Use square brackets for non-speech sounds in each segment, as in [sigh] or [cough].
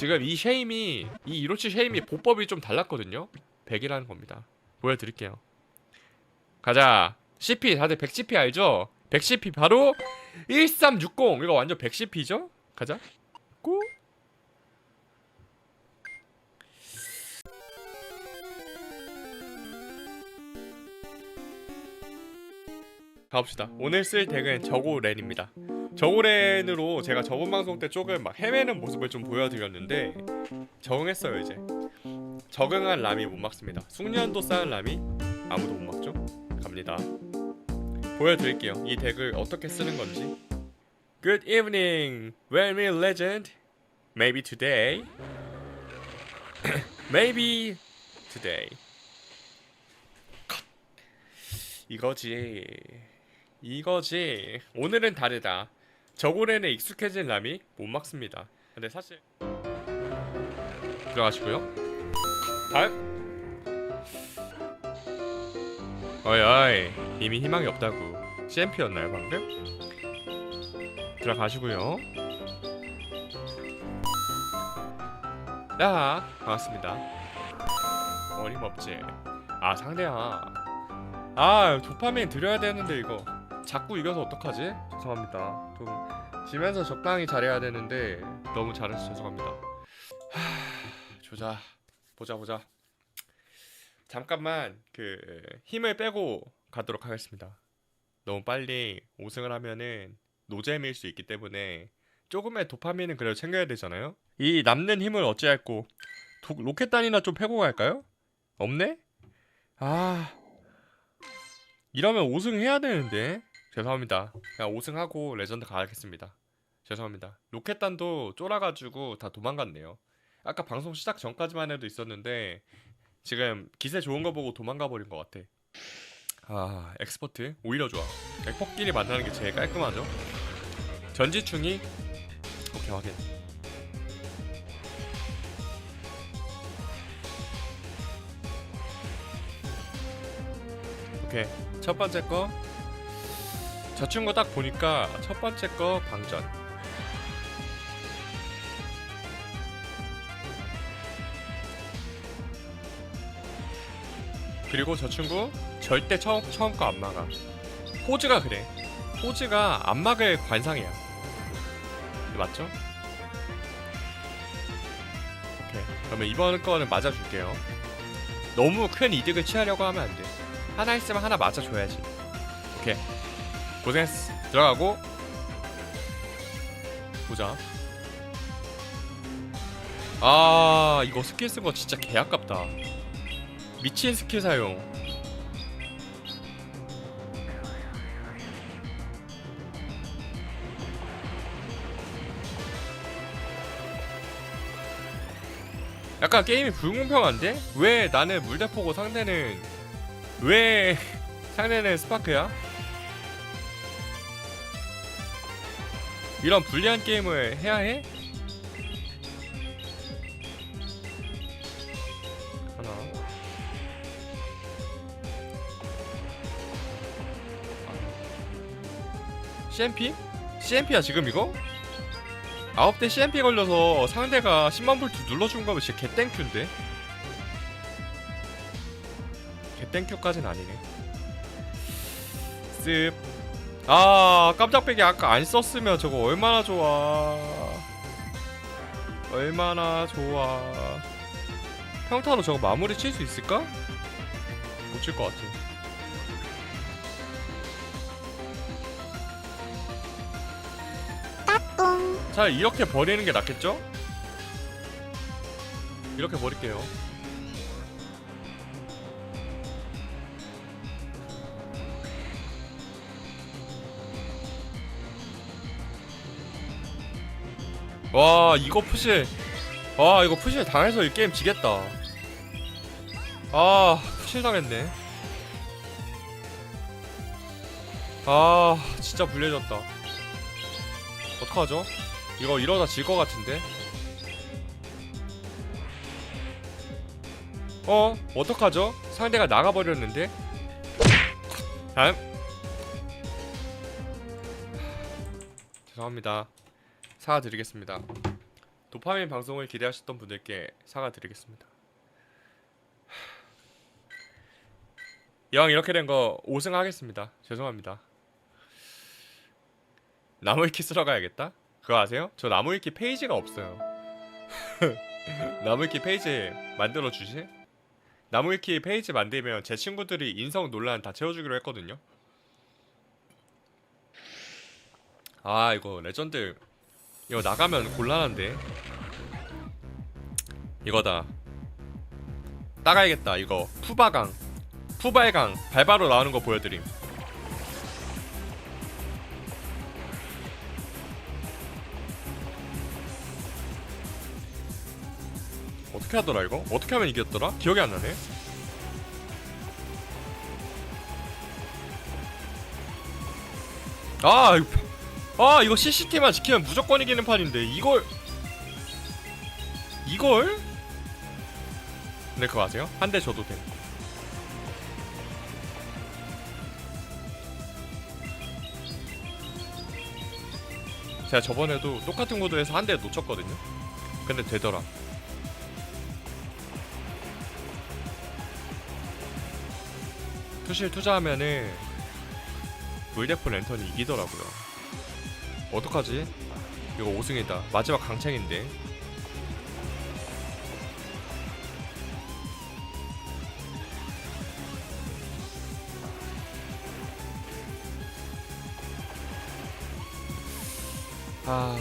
지금 이 쉐임이 이 이로치 쉐임이 보법이 좀 달랐거든요. 100이라는 겁니다. 보여드릴게요. 가자. CP 다들 100CP 알죠? 100CP 바로 1360 이거 완전 110P죠? 가자. 고. 가봅시다. 오늘 쓸 덱은 저고 렌입니다 저고렌으로 제가 저번 방송 때 조금 막 헤매는 모습을 좀 보여드렸는데 적응했어요 이제. 적응한 람이 못 막습니다. 숙련도 쌓은 람이 아무도 못 막죠? 갑니다. 보여드릴게요. 이 덱을 어떻게 쓰는 건지. Good evening, Realme Legend. Maybe today. [clears throat] Maybe today. 컷. 이거지. 이거지. 오늘은 다르다 저고렌에 익숙해진 람이 못 막습니다. 근데 사실 들어가시고요. 다음 어이 어이. 이미 희망이 없다고. CMP였나요 방금? 들어가시고요. 야 반갑습니다. 어림없지. 아 상대야. 아 도파민 드려야 되는데 이거 자꾸 이겨서 어떡하지? 죄송합니다. 좀 지면서 적당히 잘해야 되는데 너무 잘해서 죄송합니다. 하... 조자 보자 보자. 잠깐만 그 힘을 빼고 가도록 하겠습니다. 너무 빨리 5승을 하면은 노잼일 수 있기 때문에 조금의 도파민은 그래도 챙겨야 되잖아요? 이 남는 힘을 어찌할꼬? 도- 로켓단이나 좀 패고 갈까요? 없네? 아 이러면 5승 해야 되는데 죄송합니다. 그냥 5승하고 레전드 가겠습니다. 죄송합니다. 로켓단도 쫄아가지고 다 도망갔네요. 아까 방송 시작 전까지만 해도 있었는데 지금 기세 좋은 거 보고 도망가 버린 것 같아. 아 엑스퍼트 오히려 좋아. 엑퍼끼리 만나는 게 제일 깔끔하죠? 전지충이? 오케이 확인. 오케이. 첫 번째 거 저 친구 딱 보니까 첫 번째 거 방전. 그리고 저 친구 절대 처음 처음 거 안 막아. 포즈가 그래. 포즈가 안 막을 관상이야. 맞죠? 오케이. 그러면 이번 거는 맞아줄게요. 너무 큰 이득을 취하려고 하면 안돼. 하나 있으면 하나 맞아줘야지. 오케이 고생했어 들어가고 보자 아 이거 스킬 쓴 거 진짜 개 아깝다 미친 스킬 사용 약간 게임이 불공평한데? 왜 나는 물대포고 상대는 왜 [laughs] 상대는 스파크야? 이런 불리한 게임을 해야 해? 하나 CMP? CMP야 지금 이거? 9대 CMP 걸려서 상대가 10만 볼트 눌러준 거면 진짜 개땡큐인데? 개땡큐까진 아니네 씁. 아 깜짝배기 아까 안 썼으면 저거 얼마나 좋아. 얼마나 좋아. 평타로 저거 마무리 칠 수 있을까? 못 칠 것 같아. 자 이렇게 버리는 게 낫겠죠? 이렇게 버릴게요 와 이거 푸시 와 이거 푸시 당해서 이 게임 지겠다 아 푸시 당했네 아 진짜 불리해졌다 어떡하죠? 이거 이러다 질 것 같은데 어? 어떡하죠? 상대가 나가버렸는데 다음 죄송합니다 사과드리겠습니다 도파민 방송을 기대하셨던 분들께 사과드리겠습니다. 영 이렇게 된 거 5승 하겠습니다. 죄송합니다. 나무위키 쓰러 가야겠다. 그거 아세요? 저 나무위키 페이지가 없어요. [laughs] 나무위키 페이지 만들어 주시? 나무위키 페이지 만들면 제 친구들이 인성 논란 다 채워주기로 했거든요. 아 이거 레전드 이거 나가면 곤란한데. 이거다. 따가야겠다 이거. 푸바강. 푸발강 발바로 나오는 거 보여드림. 어떻게 하더라 이거? 어떻게 하면 이겼더라? 기억이 안 나네. 아 이거 아 이거 CCTV만 지키면 무조건 이기는 판인데 이걸 이걸? 근데 그거 아세요? 한 대 줘도 돼 제가 저번에도 똑같은 구도에서 한 대 놓쳤거든요 근데 되더라 투실 투자하면은 물대포 랜턴이 이기더라고요 어떡하지? 이거 5승이다 마지막 강창인데 아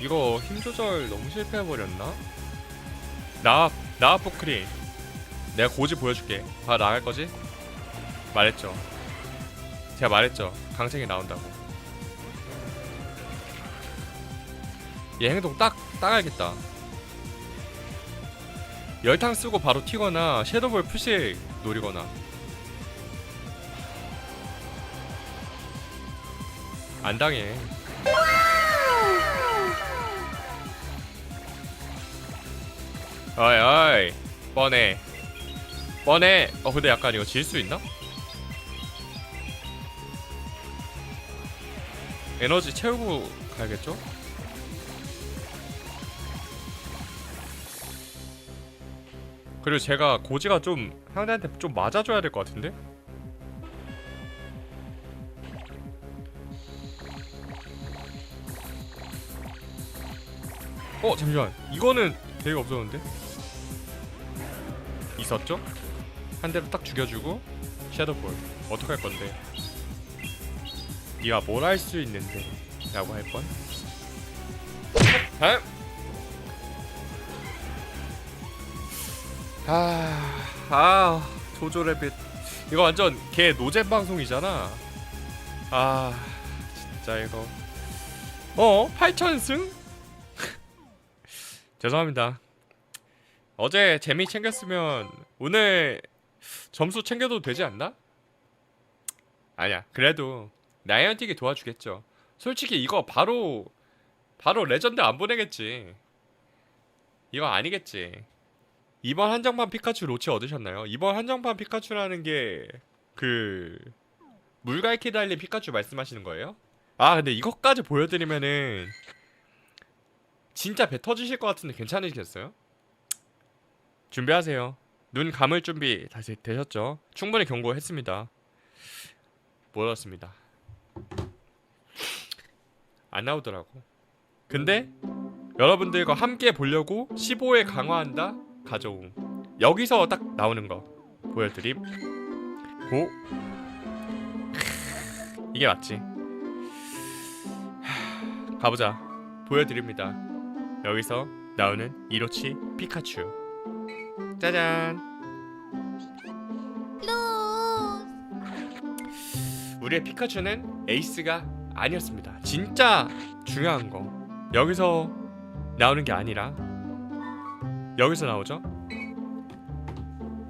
이거 힘 조절 너무 실패해 버렸나? 나 나포크리 내가 고지 보여줄게. 아 나갈 거지? 말했죠. 제가 말했죠. 강생이 나온다고. 얘 행동 딱 따가야겠다. 열탕 쓰고 바로 튀거나 섀도볼 푸시 노리거나. 안 당해. 어이 어이 뻔해 뻔해 어 근데 약간 이거 질 수 있나? 에너지 채우고 가야겠죠? 그리고 제가 고지가 좀 상대한테 좀 맞아줘야 될 것 같은데? 어 잠시만 이거는 계획 없었는데? 있었죠? 한 대로 딱 죽여주고 섀도볼 어떡할 건데 네가 뭘 할 수 있는데 라고 할 뻔? 다음 아, 아 조조레빗 이거 완전 개 노잼 방송이잖아 아 진짜 이거 어? 8천승? [laughs] 죄송합니다 어제 재미 챙겼으면 오늘 점수 챙겨도 되지 않나? 아니야 그래도 나이언틱이 도와주겠죠 솔직히 이거 바로 바로 레전드 안 보내겠지 이거 아니겠지 이번 한정판 피카츄 로치 얻으셨나요? 이번 한정판 피카츄라는 게 그 물갈퀴 달린 피카츄 말씀하시는 거예요? 아 근데 이것까지 보여드리면은 진짜 배 터지실 것 같은데 괜찮으시겠어요? 준비하세요. 눈 감을 준비 다시 되셨죠? 충분히 경고했습니다. 몰랐습니다. 안 나오더라고. 근데 여러분들과 함께 보려고 15회 강화한다 가져옴. 여기서 딱 나오는 거 보여드림. 고 이게 맞지? 하, 가보자. 보여드립니다. 여기서 나오는 이로치 피카츄. 짜잔. 우리의 피카츄는 에이스가 아니었습니다. 진짜 중요한 거. 여기서 나오는 게 아니라 여기서 나오죠.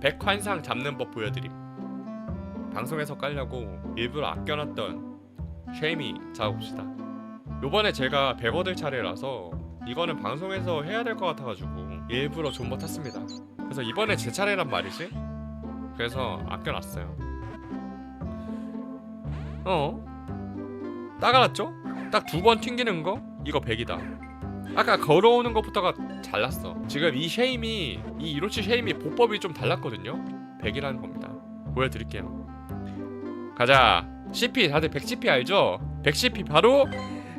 백환상 잡는 법 보여드림. 방송에서 깔려고 일부러 아껴놨던 쉐이미 잡아봅시다. 요번에 제가 백 얻을 차례라서 이거는 방송에서 해야 될 것 같아가지고 일부러 존버 탔습니다. 그래서 이번에 제 차례란 말이지. 그래서 아껴놨어요. 어? 따가놨죠? 딱 두 번 튕기는 거? 이거 100이다. 아까 걸어오는 것부터가 잘났어. 지금 이 쉐임이 이 이로치 쉐임이 보법이 좀 달랐거든요? 100이라는 겁니다. 보여드릴게요. 가자. CP 다들 100CP 알죠? 100CP 바로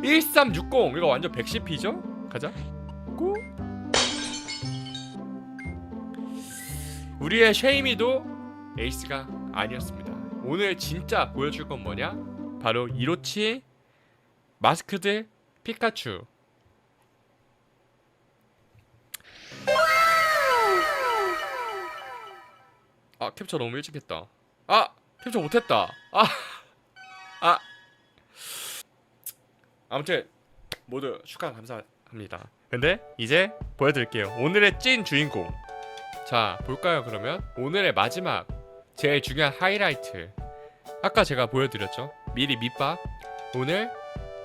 1360 이거 완전 110P죠? 가자. 고. 우리의 쉐이미도 에이스가 아니었습니다 오늘 진짜 보여줄 건 뭐냐? 바로 이로치 마스크드 피카츄. 아 캡처 너무 일찍 했다. 아 캡처 못했다. 아 아. 아무튼 모두 축하 감사합니다. 근데 이제 보여드릴게요. 오늘의 찐 주인공. 자 볼까요 그러면? 오늘의 마지막 제일 중요한 하이라이트. 아까 제가 보여드렸죠? 미리 밑밥 오늘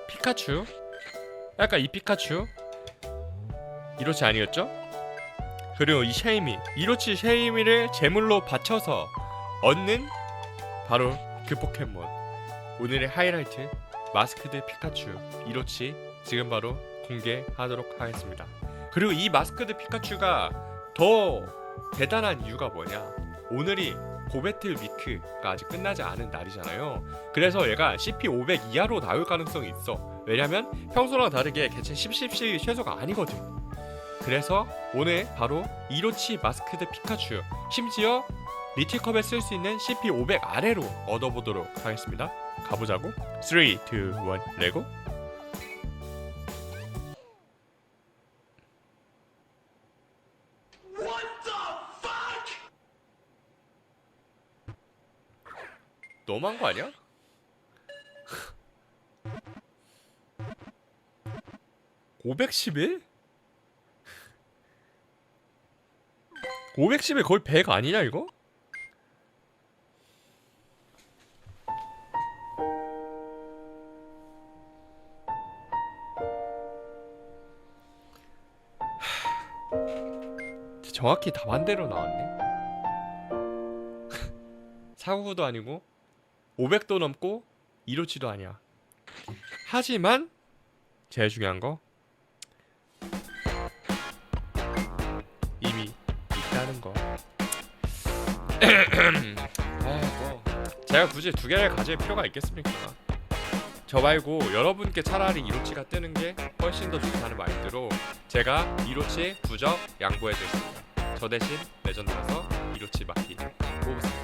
피카츄. 약간 이 피카츄. 이로치 아니었죠? 그리고 이 쉐이미. 이로치 쉐이미를 제물로 바쳐서 얻는 바로 그 포켓몬. 오늘의 하이라이트. 마스크드 피카츄. 이로치 지금 바로 공개하도록 하겠습니다. 그리고 이 마스크드 피카츄가 더 대단한 이유가 뭐냐? 오늘이 고배틀 위크가 아직 끝나지 않은 날이잖아요. 그래서 얘가 CP 500 이하로 나올 가능성이 있어. 왜냐면 평소랑 다르게 개체 10, 10씩 최소가 아니거든. 그래서 오늘 바로 이로치 마스크드 피카츄 심지어 리틀컵에 쓸 수 있는 CP 500 아래로 얻어보도록 하겠습니다. 가보자고. 3, 2, 1, 레고 너무한 거 아니야? 511? 511 거의 100 아니냐 이거? 정확히 다 반대로 나왔네. [laughs] 사구도 아니고 500도 넘고 이로치도 아니야. 하지만 제일 중요한 거 이미 있다는 거. [clears throat] 아, 뭐 제가 굳이 두 개를 가질 필요가 있겠습니까? 저 말고 여러분께 차라리 이로치가 뜨는 게 훨씬 더 좋다는 말대로 제가 이로치 부적 양보해드렸습니다. 저 대신 레전드라서 이로치 마키 뽑으세요.